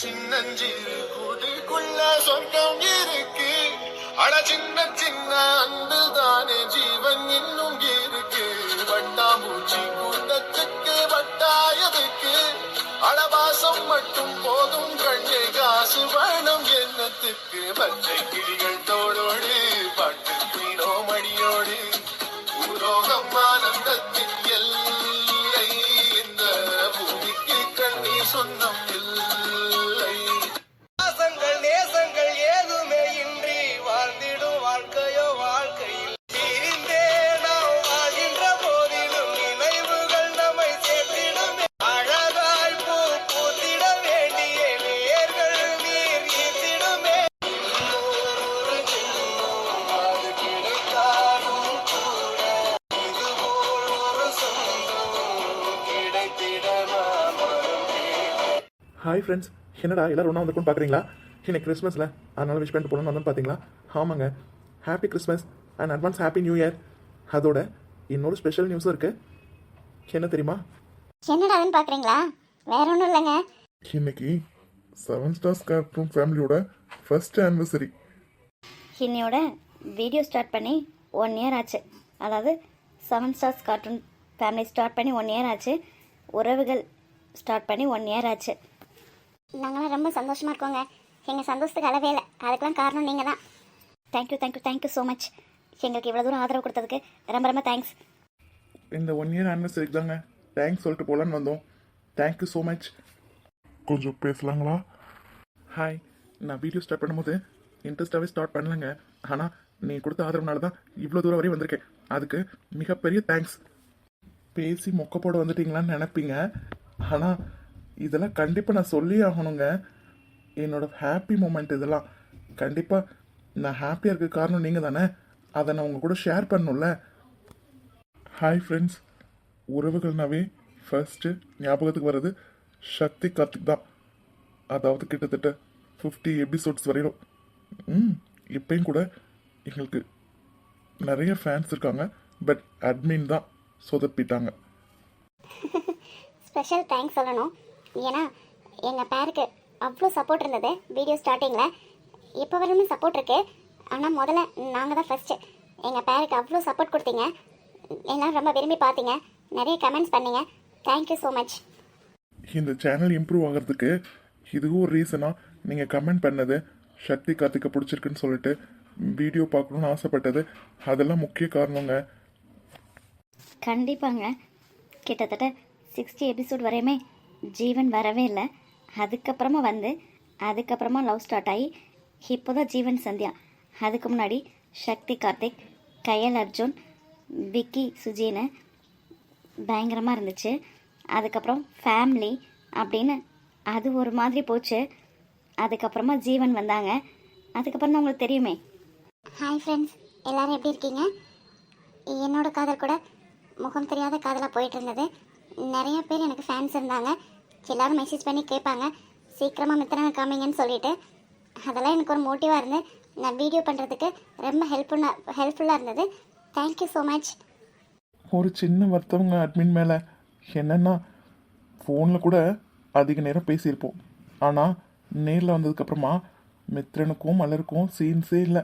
சின்னஞ்சிறு கூட்டுக்குள்ள சொர்க்கம் இருக்கு. அட சின்ன சின்ன அன்பு தானே ஜீவன் இன்னும் இருக்கு. வட்டாம்பூச்சி கூட்டத்துக்கு வட்டாயதுக்கு அளவாசம் மட்டும் போதும் கண்ணே காசு வேணும் எண்ணத்துக்கு பச்சை கிளிகள் தோடோடு பாட்டு குயிலோ மணியோடு. பூலோகம் ஆனந்தத்தின் எல்லை இந்த பூமிக்கு கண்ணீர் ஹாய் ஃப்ரெண்ட்ஸ் என்னடா எல்லாரும் ஒன்றா வந்துருக்குன்னு பார்க்குறீங்களா இன்னைக்கு கிறிஸ்மஸில் அதனால் விஷ் பண்ணிட்டு போகணும்னு வந்து பார்த்தீங்களா ஆமாங்க. Happy Christmas and advance happy new year அதோட இன்னொரு ஸ்பெஷல் நியூஸும் இருக்குது என்ன தெரியுமா? என்னடாதுன்னு பார்க்குறீங்களா வேற ஒன்றும் இல்லைங்க. இன்னைக்கு செவன் ஸ்டார்ஸ் கார்ட்டூன் ஃபேமிலியோட ஃபர்ஸ்ட் ஆனிவர்சரி இன்னையோட வீடியோ ஸ்டார்ட் பண்ணி ஒன் இயர் ஆச்சு. அதாவது seven stars cartoon family start பண்ணி ஒன் இயர் ஆச்சு. உறவுகள் ஸ்டார்ட் பண்ணி ஒன் இயர் ஆச்சு. நாங்களாம் ரொம்ப சந்தோஷமாக இருக்கோங்க. எங்கள் சந்தோஷத்துக்கு அளவே இல்லை. அதுக்கெலாம் காரணம் நீங்கள் தான் thank you thank you thank you so much எங்களுக்கு இவ்வளோ தூரம் ஆதரவு கொடுத்ததுக்கு ரொம்ப ரொம்ப தேங்க்ஸ் இந்த ஒன் இயர் ஆனிவர்சரிக்கு தாங்க. தேங்க்ஸ் சொல்லிட்டு போகலான்னு வந்தோம். தேங்க்யூ ஸோ மச் கொஞ்சம் பேசலாங்களா? ஹாய் நான் வீடியோ ஸ்டார்ட் பண்ணும்போது இன்ட்ரெஸ்டாகவே ஸ்டார்ட் பண்ணலங்க. ஆனால் நீ கொடுத்த ஆதரவுனால தான் இவ்வளோ தூரம் வரையும் வந்திருக்கேன். அதுக்கு மிகப்பெரிய தேங்க்ஸ் பேசி மொக்க போட வந்துட்டீங்களான்னு நினப்பீங்க. ஆனால் இதெல்லாம் கண்டிப்பாக நான் சொல்லியே ஆகணுங்க. என்னோட ஹாப்பி மூமெண்ட் இதெல்லாம். கண்டிப்பாக நான் ஹாப்பியாக இருக்க காரணம் நீங்கள் தானே? அதை நான் உங்கள் கூட ஷேர் பண்ணணும்ல. ஹாய் ஃப்ரெண்ட்ஸ் உறவுகள்னாவே ஃபர்ஸ்ட்டு ஞாபகத்துக்கு வர்றது சக்தி கார்த்திக் தான். அதாவது கிட்டத்தட்ட ஃபிஃப்டி எபிசோட்ஸ் வரையிலும். ம் இப்பயும் கூட எங்களுக்கு நிறைய ஃபேன்ஸ் இருக்காங்க. பட் அட்மின் தான் சொதப்பிட்டாங்க. ஸ்பெஷல் தேங்க்ஸ் சொல்லணும். ஏன்னா எங்கள் பேருக்கு அவ்வளோ சப்போர்ட் இருந்தது. வீடியோ ஸ்டார்டிங்கில் இப்போ வரையுமே சப்போர்ட் இருக்கு. ஆனால் முதல்ல நாங்கள் தான் ஃபஸ்ட்டு எங்கள் பேருக்கு அவ்வளோ சப்போர்ட் கொடுத்தீங்க. எல்லாரும் ரொம்ப விரும்பி பார்த்தீங்க. நிறைய கமெண்ட்ஸ் பண்ணீங்க. தேங்க்யூ ஸோ மச் இந்த சேனல் இம்ப்ரூவ் ஆகிறதுக்கு இதுவும் ஒரு ரீசனாக நீங்கள் கமெண்ட் பண்ணது சக்தி கார்த்திகை பிடிச்சிருக்குன்னு சொல்லிட்டு வீடியோ பார்க்கணுன்னு ஆசைப்பட்டது. அதெல்லாம் முக்கிய காரணங்க. கண்டிப்பாங்க. கிட்டத்தட்ட சிக்ஸ்டி எபிசோட் வரையுமே ஜீவன் வரவே இல்லை. அதுக்கப்புறமா வந்து அதுக்கப்புறமா லவ் ஸ்டார்ட் ஆகி இப்போ தான் ஜீவன் சந்தியா. அதுக்கு முன்னாடி சக்தி கார்த்திக் கயல் அர்ஜுன் விக்கி சுஜின்னு பயங்கரமாக இருந்துச்சு. அதுக்கப்புறம் ஃபேமிலி அப்படின்னு அது ஒரு மாதிரி போச்சு. அதுக்கப்புறமா ஜீவன் வந்தாங்க. அதுக்கப்புறம் தான் உங்களுக்கு தெரியுமே. ஹாய் ஃப்ரெண்ட்ஸ் எல்லோரும் எப்படி இருக்கீங்க? என்னோட காதல் கூட முகம் தெரியாத காதலாக போயிட்டு இருந்தது. நிறைய பேர் எனக்கு ஃபேன்ஸ் இருந்தாங்க. எல்லாரும் மெசேஜ் பண்ணி கேட்பாங்க. சீக்கிரமாக மித்திரனை காமிங்கன்னு சொல்லிட்டு. அதெல்லாம் எனக்கு ஒரு மோட்டிவாக இருந்து நான் வீடியோ பண்ணுறதுக்கு ரொம்ப ஹெல்ப்ஃபுல்லாக ஹெல்ப்ஃபுல்லாக இருந்தது. தேங்க்யூ ஸோ மச் ஒரு சின்ன வருத்தவங்க அட்மின் மேலே. என்னென்னா ஃபோனில் கூட அதிக நேரம் பேசியிருப்போம். ஆனால் நேரில் வந்ததுக்கப்புறமா மித்ரனுக்கும் மலருக்கும் சீன்ஸே இல்லை.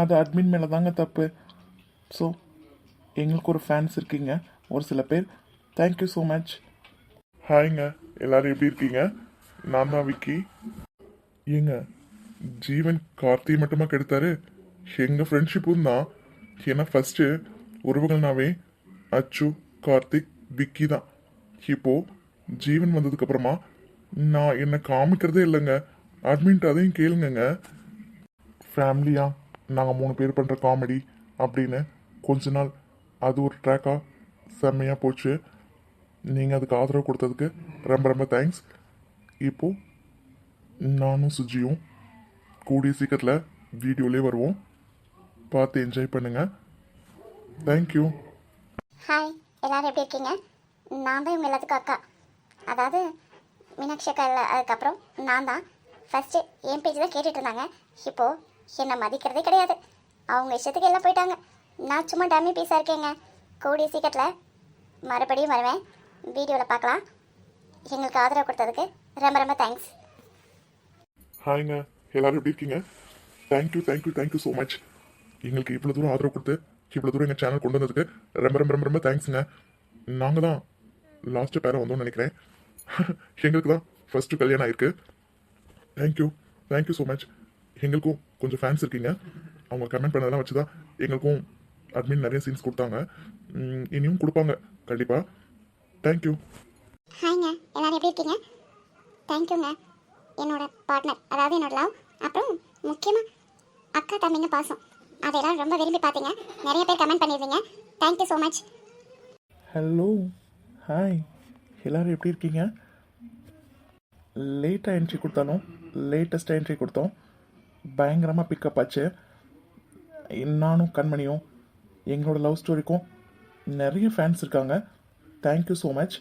அது அட்மின் மேலே தாங்க தப்பு. ஸோ எங்களுக்கு ஒரு ஃபேன்ஸ் இருக்கீங்க. ஒரு சில பேர் தேங்க்யூ ஸோ மச் ஹாய்ங்க எல்லாரும் எப்படி இருக்கீங்க? நான் தான் விக்கி. ஏங்க ஜீவன் கார்த்தி மட்டுமா கெடுத்தாரு? எங்கள் ஃப்ரெண்ட்ஷிப்பும் தான். ஏன்னா ஃபஸ்ட்டு உறவுகள்னாவே அச்சு கார்த்திக் விக்கி தான். இப்போது ஜீவன் வந்ததுக்கப்புறமா நான் என்னை காமிக்கிறதே இல்லைங்க. அட்மின்ட்டு அதையும் கேளுங்கங்க. ஃபேமிலியா நாங்கள் மூணு பேர் பண்ணுற காமெடி அப்படின்னு கொஞ்ச நாள் அது ஒரு ட்ராக்காக செம்மையாக போச்சு. நீங்கள் அதுக்கு ஆதரவு கொடுத்ததுக்கு ரொம்ப ரொம்ப தேங்க்ஸ் இப்போ நானும் சுஜியும் கூடிய சீக்கிரத்தில் வீடியோலேயே வருவோம். பார்த்து என்ஜாய் பண்ணுங்கள் தேங்க்யூ ஹாய் எல்லாரும் எப்படி இருக்கீங்க? நான் தான் இவங்க எல்லாத்துக்கும் அக்கா. அதாவது மீனாட்சி அக்கா இல்லை அதுக்கப்புறம் நான் தான். ஃபஸ்ட்டு என் பேஜ் தான் கேட்டுட்டு இருந்தாங்க. இப்போது என்னை மதிக்கிறதே கிடையாது. அவங்க இஷ்டத்துக்கு எல்லாம் போயிட்டாங்க. நான் சும்மா டம்மி பீஸாக இருக்கேங்க. கூடிய சீக்கிரத்தில் மறுபடியும் வருவேன். வீடியோவில் பார்க்கலாம். எங்களுக்கு ஆதரவு கொடுத்ததுக்கு ரொம்ப ரொம்ப தேங்க்ஸ் ஹாய்ங்க எல்லாரும் எப்படி இருக்கீங்க? Thank you thank you thank you so much எங்களுக்கு இவ்வளோ தூரம் ஆதரவு கொடுத்து இவ்வளோ தூரம் எங்கள் சேனல் கொண்டு வந்ததுக்கு ரொம்ப ரொம்ப ரொம்ப ரொம்ப தேங்க்ஸுங்க நாங்கள் தான் லாஸ்ட்டு பேரை வந்தோம்னு நினைக்கிறேன். எங்களுக்கு தான் ஃபஸ்ட்டு கல்யாணம் ஆயிருக்கு. தேங்க்யூ தேங்க்யூ ஸோ மச் எங்களுக்கும் கொஞ்சம் ஃபேன்ஸ் இருக்கீங்க. அவங்க கமெண்ட் பண்ணதெல்லாம் வச்சு தான் எங்களுக்கும் அட்மின் நிறைய சீன்ஸ் கொடுத்தாங்க. இனியும் கொடுப்பாங்க. கண்டிப்பாக தேங்க்யூ ஹாய்ங்க எல்லாரும் எப்படி இருக்கீங்க? தேங்க்யூங்க என்னோட பார்ட்னர் அதாவது என்னோட லவ் அப்புறம் முக்கியமாக அக்கா தம்பிங்க பாசம். அதெல்லாம் ரொம்ப விரும்பி பார்த்தீங்க. நிறைய பேர் கமெண்ட் பண்ணியிருந்தீங்க. Thank you so much hello hi எல்லாரும் எப்படி இருக்கீங்க? லேட்டாக என்ட்ரி கொடுத்தாலும் லேட்டஸ்ட்டாக என்ட்ரி கொடுத்தோம். பயங்கரமாக பிக்கப் ஆச்சு. நானும் கண்மணியும் எங்களோட லவ் ஸ்டோரிக்கும் நிறைய ஃபேன்ஸ் இருக்காங்க. தேங்க்யூ ஸோ மச்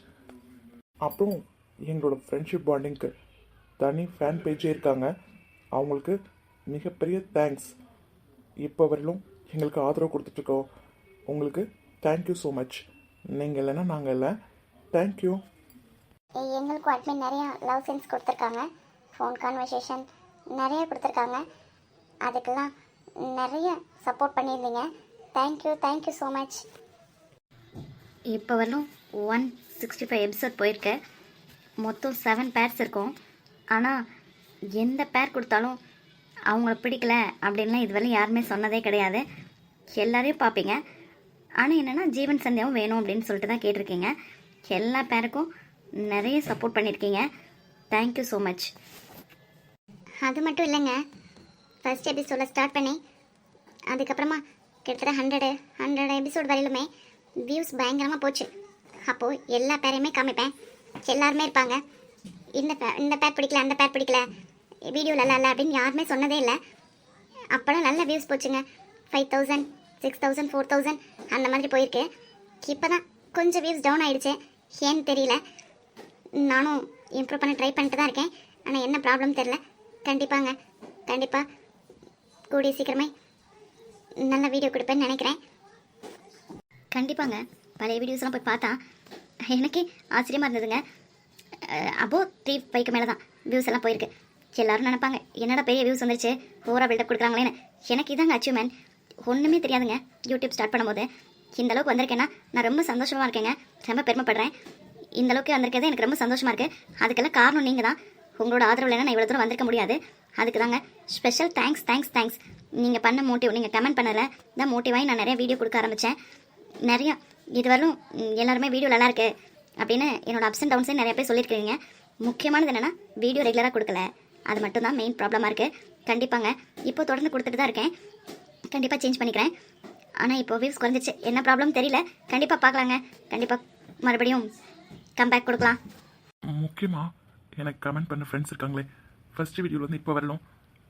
அப்புறம் எங்களோட ஃப்ரெண்ட்ஷிப் பாண்டிங்க்கு தனி ஃபேன் பேஜே இருக்காங்க. அவங்களுக்கு மிகப்பெரிய தேங்க்ஸ் இப்போ வரையிலும் எங்களுக்கு ஆதரவு கொடுத்துட்ருக்கோம். உங்களுக்கு தேங்க்யூ ஸோ மச் நீங்கள் இல்லைன்னா நாங்கள் இல்லை. தேங்க்யூ எங்களுக்கும் அட்மின் நிறைய லவ் சென்ஸ் கொடுத்துருக்காங்க. ஃபோன் கான்வர்சேஷன் நிறைய கொடுத்துருக்காங்க. அதுக்கெல்லாம் நிறைய சப்போர்ட் பண்ணியிருந்தீங்க. தேங்க்யூ தேங்க்யூ ஸோ மச் இப்போ வரலும் ஒன் சிக்ஸ்டி ஃபைவ் எபிசோட் போயிருக்கேன் மொத்தம் செவன் பேர்ஸ் இருக்கும். ஆனால் எந்த பேர் கொடுத்தாலும் அவங்கள பிடிக்கல அப்படின்லாம் இதுவரை யாருமே சொன்னதே கிடையாது. எல்லாரையும் பார்ப்பீங்க. ஆனால் என்னென்னா ஜீவன் சந்தியாவும் வேணும் அப்படின்னு சொல்லிட்டு தான் கேட்டிருக்கீங்க. எல்லா பேருக்கும் நிறைய சப்போர்ட் பண்ணியிருக்கீங்க. தேங்க்யூ ஸோ மச் அது மட்டும் இல்லைங்க. ஃபர்ஸ்ட் எபிசோட ஸ்டார்ட் பண்ணி அதுக்கப்புறமா கிட்டத்தட்ட ஹண்ட்ரடு ஹண்ட்ரட் எபிசோட் வரையிலுமே வியூஸ் பயங்கரமாக போச்சு. அப்போது எல்லா பேரையுமே காமிப்பேன். எல்லாருமே இருப்பாங்க. இந்த பே இந்த பேர் பிடிக்கல அந்த பேர் பிடிக்கல வீடியோ நல்லா இல்லை அப்படின்னு யாருமே சொன்னதே இல்லை. அப்போலாம் நல்ல வியூஸ் போச்சுங்க. Five thousand six thousand four thousand அந்த மாதிரி போயிருக்கு. இப்போ தான் கொஞ்சம் வியூஸ் டவுன் ஆகிடுச்சு ஏன்னு தெரியல. நானும் இம்ப்ரூவ் பண்ண ட்ரை பண்ணிட்டு தான் இருக்கேன். ஆனால் என்ன ப்ராப்ளம் தெரில கண்டிப்பாங்க. கண்டிப்பாக கூடிய சீக்கிரமே நல்ல வீடியோ கொடுப்பேன்னு நினைக்கிறேன். கண்டிப்பாங்க. பழைய வீடியோஸ்லாம் போய் பார்த்தா எனக்கே ஆச்சரியமாக இருந்ததுங்க. அபோ த்ரீ ஃபைவ்க்கு மேலே தான் வியூஸ் எல்லாம் போயிருக்கு. எல்லாரும் நினைப்பாங்க என்னடா பெரிய வியூஸ் வந்துருச்சு ஓவராக பில்டப் கொடுக்குறாங்களேன்னு எனக்கு இதாங்க அச்சீவ்மெண்ட் ஒன்றுமே தெரியாதுங்க யூடியூப் ஸ்டார்ட் பண்ணும்போது. இந்த அளவுக்கு வந்திருக்கேன்னா நான் ரொம்ப சந்தோஷமாக இருக்கேங்க. ரொம்ப பெருமைப்படுறேன். இந்த அளவுக்கு வந்திருக்கிறது எனக்கு ரொம்ப சந்தோஷமாக இருக்குது அதுக்கெல்லாம் காரணம் நீங்கள் தான். உங்களோட ஆதரவு இல்லைன்னா நான் இவ்வளோ தூரம் வந்திருக்க முடியாது. அதுக்கு தாங்க ஸ்பெஷல் தேங்க்ஸ் தேங்க்ஸ் தேங்க்ஸ் நீங்கள் பண்ண மோட்டிவ் நீங்கள் கமெண்ட் பண்ணலை தான் மோட்டிவாகி நான் நிறைய வீடியோ கொடுக்க ஆரம்பித்தேன் நிறையா இதுவரையும் எல்லாருமே வீடியோ நல்லா இருக்கு அப்படின்னு என்னோட அப்ஸ் அண்ட் டவுன்ஸே நிறைய பேர் சொல்லியிருக்கீங்க முக்கியமானது என்னென்னா வீடியோ ரெகுலராக கொடுக்கல. அது மட்டும் தான் மெயின் ப்ராப்ளமாக இருக்குது கண்டிப்பாங்க. இப்போ தொடர்ந்து கொடுத்துட்டு தான் இருக்கேன். கண்டிப்பாக சேஞ்ச் பண்ணிக்கிறேன். ஆனால் இப்போ வியூஸ் குறைஞ்சிச்சு. என்ன ப்ராப்ளம் தெரியல. கண்டிப்பாக பார்க்கலாங்க. கண்டிப்பாக மறுபடியும் கம்பேக் கொடுக்கலாம். முக்கியமாக எனக்கு கமெண்ட் பண்ண ஃப்ரெண்ட்ஸ் இருக்காங்களே. ஃபஸ்ட் வீடியோவில் வந்து இப்போ வரலும்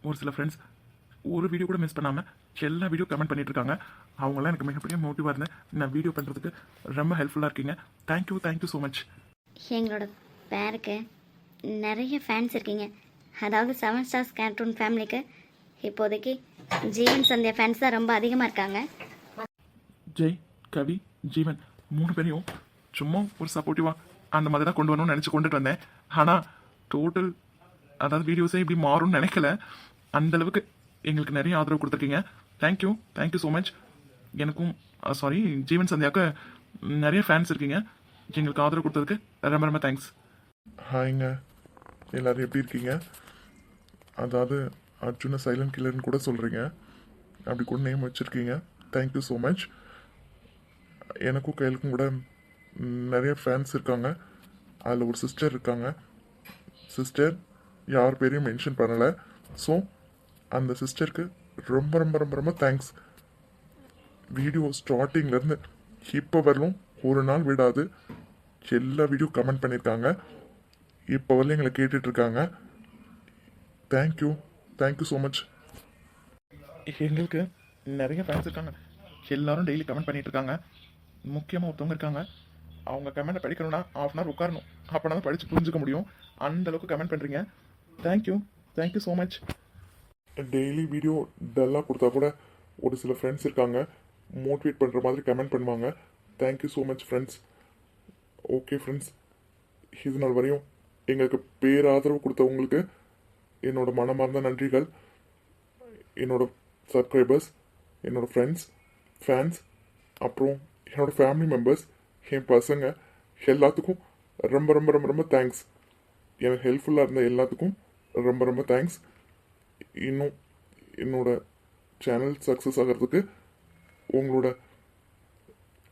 ஒரு சில ஃப்ரெண்ட்ஸ் ஒரு வீடியோ கூட மிஸ் பண்ணாமல் எல்லா வீடியோ கமெண்ட் பண்ணிட்டு இருக்காங்க. அவங்களாம் எனக்கு மிகப்பெரிய மோட்டிவாக இருந்தேன். நான் வீடியோ பண்ணுறதுக்கு ரொம்ப ஹெல்ப்ஃபுல்லாக இருக்கீங்க. தேங்க்யூ தேங்க்யூ ஸோ மச் எங்களோட பேருக்கு நிறைய ஃபேன்ஸ் இருக்கீங்க. அதாவது செவன் ஸ்டார்ஸ் கார்ட்டூன் ஃபேமிலிக்கு இப்போதைக்கு ஜீவன் சந்தியா ஃபேன்ஸ் தான் ரொம்ப அதிகமாக இருக்காங்க. ஜெய் கவி ஜீவன் மூணு பேரையும் சும்மா ஒரு சப்போர்ட்டிவாக அந்த மாதிரி தான் கொண்டு வரணும்னு நினச்சி கொண்டுட்டு வந்தேன். ஆனால் டோட்டல் அதாவது வீடியோஸே இப்படி மாறும்னு நினைக்கல. அந்த அளவுக்கு எங்களுக்கு நிறைய ஆதரவு கொடுத்துருக்கீங்க. Thank you thank you so much எனக்கும் சாரி ஜீவன் சந்தியாவுக்கு நிறைய ஃபேன்ஸ் இருக்கீங்க. எங்களுக்கு ஆதரவு கொடுத்ததுக்கு ரொம்ப ரொம்ப தேங்க்ஸ் ஹாய்ங்க எல்லாரும் எப்படி இருக்கீங்க? அதாவது அர்ஜுனை சைலண்ட் கில்லர்னு கூட சொல்கிறீங்க அப்படி கூட நேம் வச்சுருக்கீங்க. தேங்க்யூ ஸோ மச் எனக்கும் கையிலுக்கும் கூட நிறைய ஃபேன்ஸ் இருக்காங்க. அதில் ஒரு சிஸ்டர் இருக்காங்க. சிஸ்டர் யார் பேரையும் மென்ஷன் பண்ணலை. ஸோ அந்த சிஸ்டருக்கு ரொம்ப ரொம்ப ரொம்ப ரொம்ப தேங்க்ஸ் வீடியோ ஸ்டார்டிங்லேருந்து இப்போ வரலும் ஒரு நாள் விடாது. எல்லா வீடியோ கமெண்ட் பண்ணியிருக்காங்க இப்போ வரல எங்களை கேட்டுட்ருக்காங்க. Thank you thank you so much எங்களுக்கு நிறைய ஃபேன்ஸ் இருக்காங்க. எல்லாரும் டெய்லி கமெண்ட் பண்ணிட்டு இருக்காங்க முக்கியமாக ஒருத்தவங்க இருக்காங்க. அவங்க கமெண்ட்டை படிக்கணும்னா ஆஃப் அன் ஹவர் உட்காரணும். அப்போ தான் படித்து புரிஞ்சுக்க முடியும். அந்த அளவுக்கு கமெண்ட் பண்ணுறீங்க thank you thank you so much daily video டல்லாக கொடுத்தா கூட ஒரு சில ஃப்ரெண்ட்ஸ் இருக்காங்க. மோட்டிவேட் பண்ணுற மாதிரி கமெண்ட் பண்ணுவாங்க. Thank you so much friends okay friends இது நாள் வரையும் எங்களுக்கு பேராதரவு கொடுத்தவங்களுக்கு என்னோட மனமார்ந்த நன்றிகள். என்னோட சப்ஸ்கிரைபர்ஸ் என்னோட ஃப்ரெண்ட்ஸ் ஃபேன்ஸ் அப்புறம் என்னோட ஃபேமிலி மெம்பர்ஸ் என் பசங்க எல்லாத்துக்கும் ரொம்ப ரொம்ப ரொம்ப ரொம்ப தேங்க்ஸ் எனக்கு ஹெல்ப்ஃபுல்லாக இருந்த எல்லாத்துக்கும் ரொம்ப ரொம்ப தேங்க்ஸ் இன்னும் என்னோட சேனல் சக்ஸஸ் ஆகிறதுக்கு உங்களோட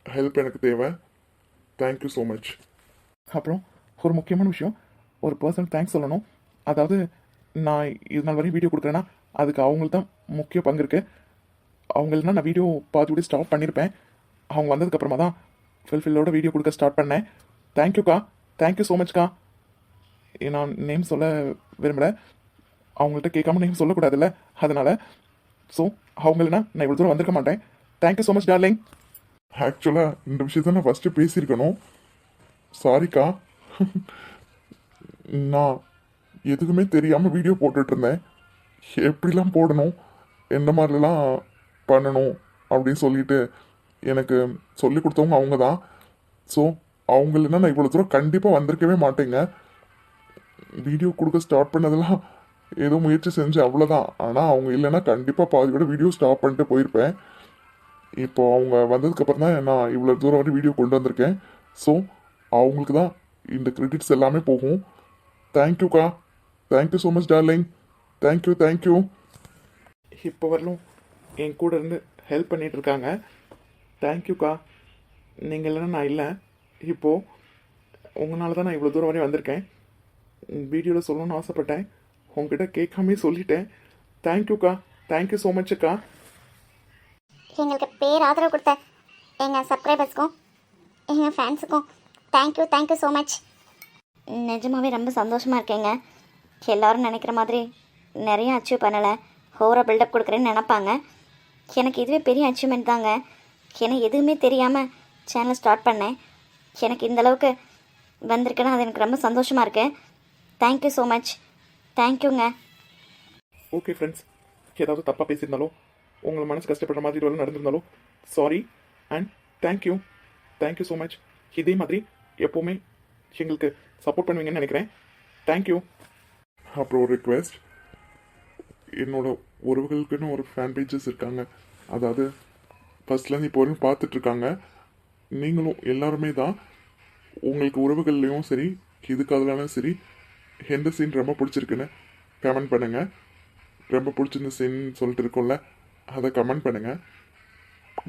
ஹெல்ப் எனக்கு தேவை. தேங்க்யூ ஸோ மச் அப்புறம் ஒரு முக்கியமான விஷயம். ஒரு பர்சன் தேங்க்ஸ் சொல்லணும். அதாவது நான் இது நாள் வரையும் வீடியோ கொடுக்குறேன்னா அதுக்கு அவங்களுக்கு தான் முக்கிய பங்கு இருக்குது அவங்க நான் வீடியோ பார்த்து விட்டு ஸ்டாப் பண்ணியிருப்பேன் அவங்க வந்ததுக்கப்புறமா தான் ஃபில்ஃபில்லோட வீடியோ கொடுக்க ஸ்டார்ட் பண்ணேன். தேங்க்யூக்கா தேங்க்யூ ஸோ மச்க்கா நான் நேம் சொல்ல விரும்பலை. அவங்கள்ட்ட கேட்காம நேம் சொல்லக்கூடாதுல்ல. அதனால் ஸோ அவங்களனா நான் இவ்வளோ தூரம் வந்திருக்க மாட்டேன். தேங்க்யூ ஸோ மச் டார்லிங் ஆக்சுவலாக இந்த விஷயத்த நான் ஃபஸ்ட்டு பேசியிருக்கணும். சாரிக்கா நான் எதுக்குமே தெரியாமல் வீடியோ போட்டுட்டு இருந்தேன் எப்படிலாம் போடணும்? எந்த மாதிரிலாம் பண்ணணும்? அப்படின்னு சொல்லிட்டு எனக்கு சொல்லி கொடுத்தவங்க அவங்க தான் ஸோ அவங்க இல்லைன்னா நான் இவ்வளோ தூரம் கண்டிப்பாக வந்திருக்கவே மாட்டேங்க. வீடியோ கொடுக்க ஸ்டார்ட் பண்ணதெல்லாம் ஏதோ முயற்சி செஞ்சு அவ்வளோதான் ஆனால் அவங்க இல்லைன்னா கண்டிப்பாக பாதியோட வீடியோ ஸ்டாப் பண்ணிட்டு போயிருப்பேன். இப்போ அவங்க வந்ததுக்கப்புறம் தான் நான் இவ்வளோ தூரம் வரை வீடியோ கொண்டு வந்திருக்கேன். ஸோ அவங்களுக்கு தான் இந்த கிரெடிட்ஸ் எல்லாமே போகும். தேங்க்யூக்கா thank you so much darling thank you thank you இப்போ வரலும் என் கூட இருந்து ஹெல்ப் பண்ணிகிட்டு இருக்காங்க. தேங்க்யூக்கா நீங்கள் இல்லைன்னா நான் இல்லை. இப்போது உங்களால் தான் நான் இவ்வளோ தூரம் வரையும் வந்திருக்கேன். வீடியோவில் சொல்லணும்னு ஆசைப்பட்டேன். உங்ககிட்ட கேட்காமே சொல்லிட்டேன். தேங்க்யூக்கா தேங்க்யூ ஸோ மச்சுக்கா எங்களுக்கு பேர் ஆதரவு கொடுத்த எங்கள் சப்ஸ்கிரைபர்ஸ்க்கும் எங்கள் ஃபேன்ஸுக்கும் thank you thank you so much நிஜமாகவே ரொம்ப சந்தோஷமாக இருக்கேங்க. எல்லோரும் நினைக்கிற மாதிரி நிறைய அச்சீவ் பண்ணலை. ஹோரா பில்டப் கொடுக்குறேன்னு நினப்பாங்க. எனக்கு இதுவே பெரிய அச்சீவ்மெண்ட் தாங்க. ஏன்னா எதுவுமே தெரியாமல் சேனல் ஸ்டார்ட் பண்ணேன். எனக்கு இந்தளவுக்கு வந்திருக்குன்னா அது எனக்கு ரொம்ப சந்தோஷமாக இருக்குது தேங்க்யூ ஸோ மச் தேங்க்யூங்க ஓகே ஃப்ரெண்ட்ஸ் ஏதாவது தப்பாக பேசியிருந்தாலும் உங்களை மனசு கஷ்டப்படுற மாதிரி ஒரு நடந்திருந்தாலும் sorry and thank you thank you so much இதே மாதிரி எப்போவுமே எங்களுக்கு சப்போர்ட் பண்ணுவீங்கன்னு நினைக்கிறேன். தேங்க்யூ அப்புறம் ஒரு ரிக்வெஸ்ட் என்னோட உறவுகளுக்குன்னு ஒரு ஃபேன் பேஜஸ் இருக்காங்க. அதாவது ஃபஸ்ட்லேருந்து இப்போ வரையும் பார்த்துட்ருக்காங்க நீங்களும் எல்லாருமே தான் உங்களுக்கு உறவுகள்லேயும் சரி இதுக்காகலாம் சரி எந்த சீன் ரொம்ப பிடிச்சிருக்குன்னு கமெண்ட் பண்ணுங்கள் ரொம்ப பிடிச்சிருந்த சீன் சொல்லிட்டு இருக்கோம்ல. அதை கமெண்ட் பண்ணுங்கள்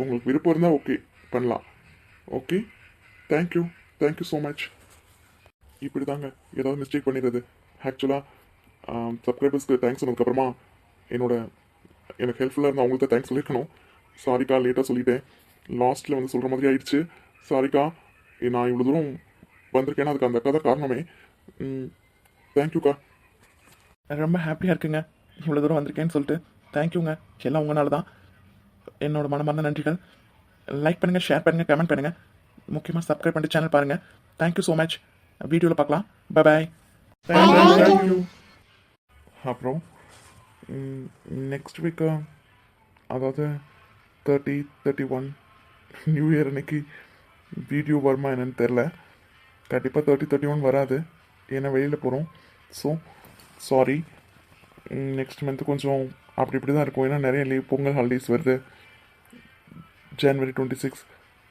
உங்களுக்கு விருப்பம் இருந்தால் ஓகே பண்ணலாம். Okay thank you thank you so much இப்படி தாங்க ஏதாவது மிஸ்டேக் பண்ணிடுறது. ஆக்சுவலாக சப்ஸ்கிரைபர்ஸ்க்கு தேங்க்ஸ் சொன்னதுக்கப்புறமா என்னோட எனக்கு ஹெல்ப்ஃபுல்லாக இருந்த அவங்கள்ட்ட தேங்க்ஸ் சொல்லியிருக்கணும் சாரிக்கா லேட்டாக சொல்லிட்டேன். லாஸ்ட்டில் வந்து சொல்கிற மாதிரி ஆயிடுச்சு. சாரிக்கா நான் இவ்வளோ தூரம் வந்திருக்கேன்னா அதுக்கு அந்த அக்கா தான் காரணமே தேங்க்யூக்கா ரொம்ப ஹாப்பியாக இருக்குங்க. இவ்வளோ தூரம் வந்திருக்கேன்னு சொல்லிட்டு. தேங்க்யூங்க எல்லாம் உங்களால தான் என்னோட மனமார்ந்த நன்றிகள். லைக் பண்ணுங்கள் ஷேர் பண்ணுங்கள் கமெண்ட் பண்ணுங்கள் முக்கியமாக சப்ஸ்கிரைப் பண்ணிட்டு சேனல் பாருங்கள் தேங்க்யூ ஸோ மச் வீடியோவில் பார்க்கலாம். பை பாய் தேங்க்யூ அப்புறம் நெக்ஸ்ட் வீக்கு அதாவது thirty thirty one new year அன்னைக்கு வீடியோ வருமா என்னன்னு தெரில கண்டிப்பாக தேர்ட்டி தேர்ட்டி ஒன் வராது. ஏன்னா வெளியில் போகிறோம் ஸோ சாரி நெக்ஸ்ட் மந்த் கொஞ்சம் அப்படி இப்படி தான் இருக்கும். ஏன்னா நிறைய லீவ் பொங்கல் ஹாலிடேஸ் வருது. ஜனவரி டுவெண்ட்டி சிக்ஸ்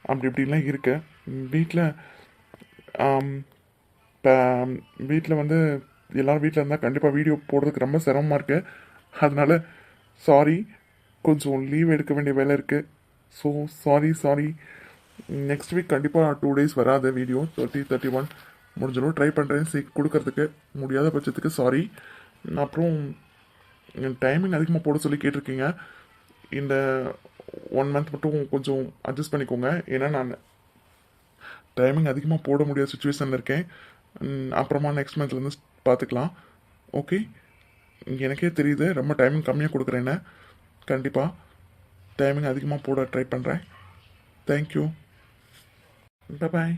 அப்படி இப்படிலாம் இருக்கு. வீட்டில் வீட்டில் வந்து எல்லோரும் வீட்டில் இருந்தால் கண்டிப்பாக வீடியோ போடுறதுக்கு ரொம்ப சிரமமாக இருக்குது அதனால சாரி கொஞ்சம் லீவ் எடுக்க வேண்டிய வேலை இருக்குது so sorry sorry next week கண்டிப்பாக டூ டேஸ் வராது வீடியோ தேர்ட்டி தேர்ட்டி ஒன் முடிஞ்சளவு ட்ரை பண்ணுறேன் சீ கொடுக்கறதுக்கு முடியாத பட்சத்துக்கு சாரி அப்புறம் டைமிங் அதிகமாக போட சொல்லி கேட்டிருக்கீங்க. இந்த ஒன் மந்த் மட்டும் கொஞ்சம் அட்ஜஸ்ட் பண்ணிக்கோங்க. ஏன்னா நான் டைமிங் அதிகமாக போட முடியாத சுச்சுவேஷனில் இருக்கேன். அப்புறமா நெக்ஸ்ட் மந்த்லேருந்து பார்த்துக்கலாம் ஓகே எனக்கே தெரியுது ரொம்ப டைமிங் கம்மியாக கொடுக்குறேன்னு. கண்டிப்பாக டைமிங் அதிகமாக போட ட்ரை பண்ணுறேன் தேங்க்யூ பாய்